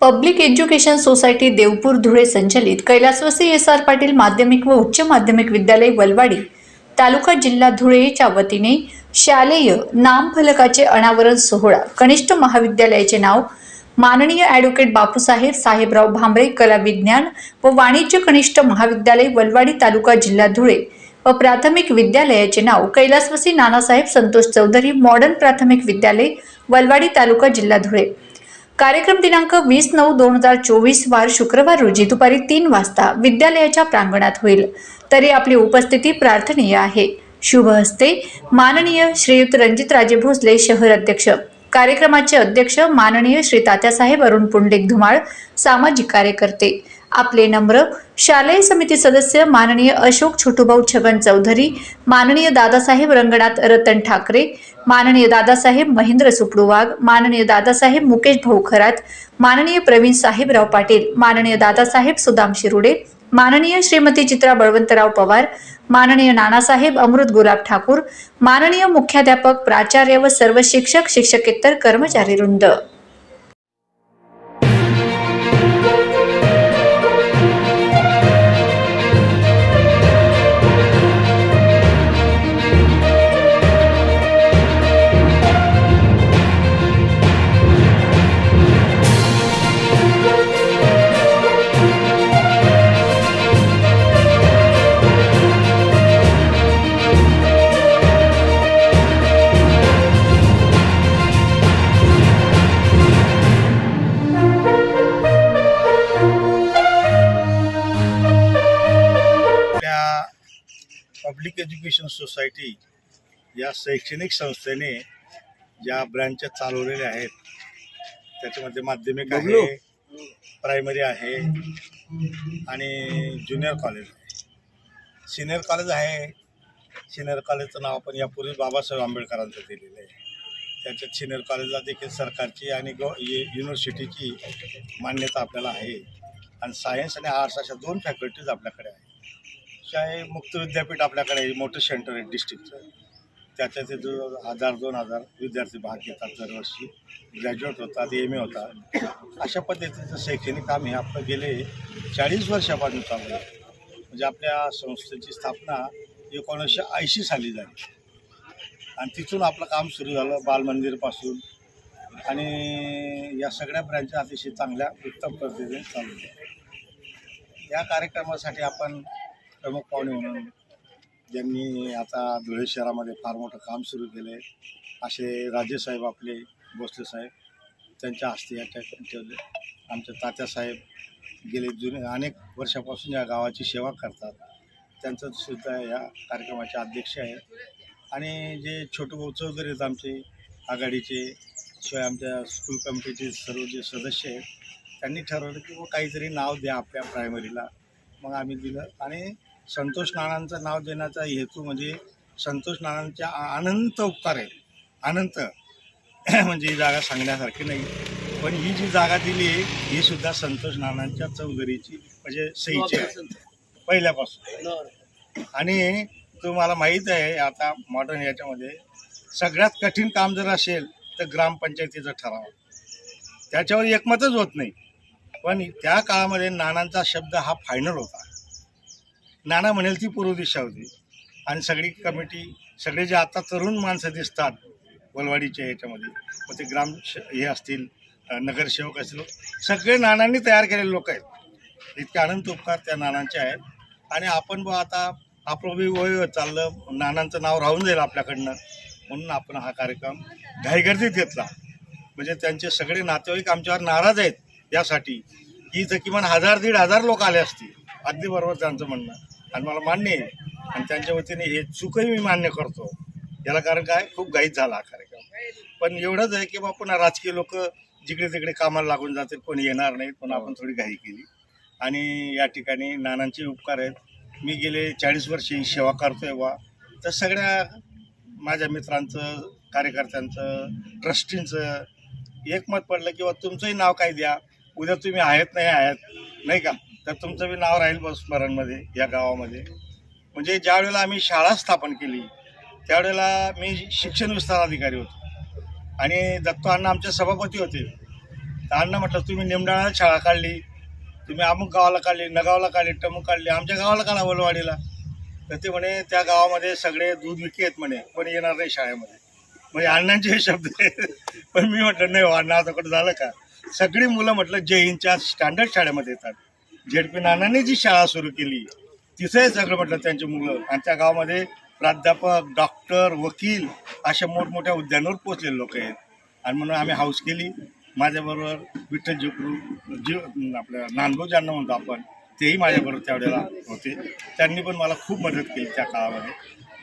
Public education society Deopur Dhule संचलित कैलासवासी S R Patil माध्यमिक व उच्च माध्यमिक विद्यालय वलवाडी तालुका जिल्हा धुळेच्या वतीने शालेय नामफलकाचे अनावरण सोहळा. कनिष्ठ महाविद्यालयाचे नाव माननीय ॲडव्होकेट बापूसाहेब साहेबराव भांबरे कला विज्ञान व वाणिज्य कनिष्ठ महाविद्यालय वलवाडी तालुका जिल्हा धुळे व प्राथमिक विद्यालयाचे नाव कैलासवासी नानासाहेब संतोष चौधरी मॉडर्न प्राथमिक विद्यालय वलवाडी तालुका जिल्हा धुळे. कार्यक्रम दिनांक वीस नऊ दोन हजार चोवीस वार शुक्रवार रोजी दुपारी तीन वाजता विद्यालयाच्या प्रांगणात होईल. तरी आपली उपस्थिती प्रार्थनीय आहे. शुभ हस्ते माननीय श्रीयुत रणजितराजे भोसले शहर अध्यक्ष. कार्यक्रमाचे अध्यक्ष माननीय श्री तात्यासाहेब अरुण पुंडलिक धुमाळ सामाजिक कार्यकर्ते. आपले नम्र शालेय समिती सदस्य माननीय अशोक छोटूभाऊ छगन चौधरी माननीय दादासाहेब रंगनाथ रतन ठाकरे माननीय दादासाहेब महेंद्र सुपडूवाघ माननीय दादासाहेब मुकेश भाऊ खरात माननीय प्रवीण साहेबराव पाटील माननीय दादासाहेब सुदाम शिरुडे माननीय श्रीमती चित्रा बळवंतराव पवार माननीय नानासाहेब अमृत गुलाब ठाकूर माननीय मुख्याध्यापक प्राचार्य व सर्व शिक्षक शिक्षकेतर कर्मचारी वृंद. एज्युकेशन सोसायटी या शैक्षणिक संस्थेने ज्या ब्रँचेस चालवलेल्या आहेत त्याच्यामध्ये माध्यमिक आहे प्रायमरी आहे आणि ज्युनियर कॉलेज आहे. सिनियर कॉलेज आहे सिनियर कॉलेजचं नाव आपण यापूर्वी बाबासाहेब आंबेडकरांचं दिलेलं आहे. त्याच्यात सिनियर कॉलेजला देखील सरकारची आणि गव यु- युनिव्हर्सिटीची मान्यता आपल्याला आहे. आणि सायन्स आणि आर्ट्स अशा दोन फॅकल्टीज आपल्याकडे आहे काय मुक्त विद्यापीठ आपल्याकडे मोठं सेंटर आहे डिस्ट्रिक्टचं त्याच्यात ते जो हजार दोन हजार विद्यार्थी भाग घेतात दरवर्षी. ग्रॅज्युएट होतात एम ए होतात. अशा पद्धतीचं शैक्षणिक काम हे आपलं गेले चाळीस वर्षापासून चालू आहे. म्हणजे आपल्या संस्थेची स्थापना एकोणीसशे ऐंशी साली झाली. आणि तिथून आपलं काम सुरू झालं बालमंदिरपासून आणि या सगळ्या ब्रँच अतिशय चांगल्या उत्तम पद्धतीने चालू या कार्यक्रमासाठी आपण प्रमुख पाहुणे म्हणून ज्यांनी आता धुळे शहरामध्ये फार मोठं काम सुरू केलं आहे असे राजेसाहेब आपले भोसले साहेब त्यांच्या हस्ते या ठिकाणी ठेवले. आमचे तात्यासाहेब गेले जुने अनेक वर्षापासून या गावाची सेवा करतात. त्यांचं सुद्धा या कार्यक्रमाचे अध्यक्ष आहेत. आणि जे छोटू भाऊ चौधरी आहेत आमचे आघाडीचे शिवाय आमच्या स्कूल कमिटीचे सर्व जे सदस्य आहेत त्यांनी ठरवलं की व काहीतरी नाव द्या आपल्या प्रायमरीला मग आम्ही दिलं आणि संतोष नानांचं नाव देण्याचा हेतू म्हणजे संतोष नानांच्या अनंत उपकार आहे. अनंत. म्हणजे ही जागा सांगण्यासारखी नाही. पण ही जी जागा दिली आहे ही सुद्धा संतोष नानांच्या चौधरीची म्हणजे सहीची आहे. पहिल्यापासून. आणि तुम्हाला माहीत आहे आता मॉडर्न याच्यामध्ये सगळ्यात कठीण काम जर असेल तर ग्रामपंचायतीचं ठराव. त्याच्यावर एकमतच होत नाही. पण त्या काळामध्ये नानांचा शब्द हा फायनल होता. नाना म्हणेल ती पूर्व दिशा होती. आणि सगळी कमिटी सगळे जे आता तरुण माणसं दिसतात वलवाडीच्या ह्याच्यामध्ये मग ते ग्राम श- हे असतील नगरसेवक असतील सगळे नानांनी तयार केलेले लोक आहेत. इतके अनंत उपकार त्या नानांचे आहेत. आणि आपण बा आता आपलं बी वय चाललं नानांचं नाव राहून जाईल आपल्याकडनं. म्हणून आपण हा कार्यक्रम घाईगर्दीत घेतला. म्हणजे त्यांचे सगळे नातेवाईक आमच्यावर नाराज आहेत यासाठी. की इथं किमान हजार दीड हजार लोक आले असतील. अगदी बरोबर त्यांचं म्हणणं. आणि मला मान्य आहे. आणि त्यांच्या वतीने हे चूकही मी मान्य करतो. याला कारण काय? खूप घाईत झाला हा कार्यक्रम. पण एवढंच आहे की बा पुन्हा राजकीय लोक जिकडे तिकडे कामाला लागून जातील कोणी येणार नाहीत पण आपण थोडी घाई केली. आणि या ठिकाणी नानांचे उपकार आहेत. मी गेले चाळीस वर्षे ही सेवा करतोय बा. तर सगळ्या माझ्या मित्रांचं कार्यकर्त्यांचं ट्रस्टींचं एकमत पडलं की तुमचंही नाव काय द्या. उद्या तुम्ही आहेत नाही आहेत नाही का? तर तुमचं बी नाव राहील स्मरणमध्ये या गावामध्ये. म्हणजे ज्या वेळेला आम्ही शाळा स्थापन केली त्यावेळेला मी शिक्षण विस्तार अधिकारी होतो. आणि दत्तो अण्णा आमचे सभापती होते. तर अण्णा म्हटलं तुम्ही निमडाळाला शाळा काढली तुम्ही अमुक गावाला काढली नगावला काढली टमुक काढली आमच्या गावाला काढा वलवाडीला. तर ते म्हणे त्या गावामध्ये सगळे दूध विकी आहेत म्हणे कोणी येणार नाही शाळेमध्ये. म्हणजे अण्णांचे हे शब्द आहेत. पण मी म्हटलं नाही हो, अण्णा आता कुठं झालं का? सगळी मुलं म्हटलं जय हिंदच्या स्टँडर्ड शाळेमध्ये येतात. झेडपी नानांनी जी शाळा सुरू केली तिथंही सगळं म्हटलं त्यांची मुलं. आणि त्या गावामध्ये प्राध्यापक डॉक्टर वकील अशा मोठमोठ्या उद्यानावर पोचलेले लोक आहेत. आणि म्हणून आम्ही हाऊस केली. माझ्याबरोबर विठ्ठल जिकरू जी आपल्या नानभाऊ ज्यांना म्हणतो आपण तेही माझ्याबरोबर त्यावेळेला होते. त्यांनी पण मला खूप मदत केली त्या काळामध्ये.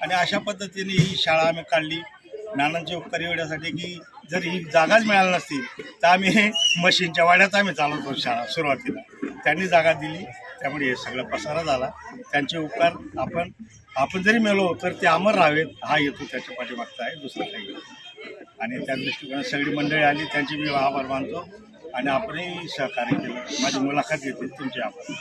आणि अशा पद्धतीने ही शाळा आम्ही काढली. नानांच्या उपकार एवढ्यासाठी की जर ही जागाच मिळाली नसती तर आम्ही मशीनच्या वाड्यात आम्ही चालवतो शाळा सुरुवातीला. त्यांनी जागा दिली. त्यामुळे हे सगळा पसारा झाला. त्यांचे उपकार आपण आपण जरी मेलो तर ते अमर राहावेत हा हेतू त्याच्या पाठीमागचा आहे दुसरं काही आणि त्या दृष्टिकोनात सगळी मंडळी आली त्यांची मी आभार मानतो. आणि आपणही सहकार्य केलं. माझी मुलाखत घेतली तुमचे आभार.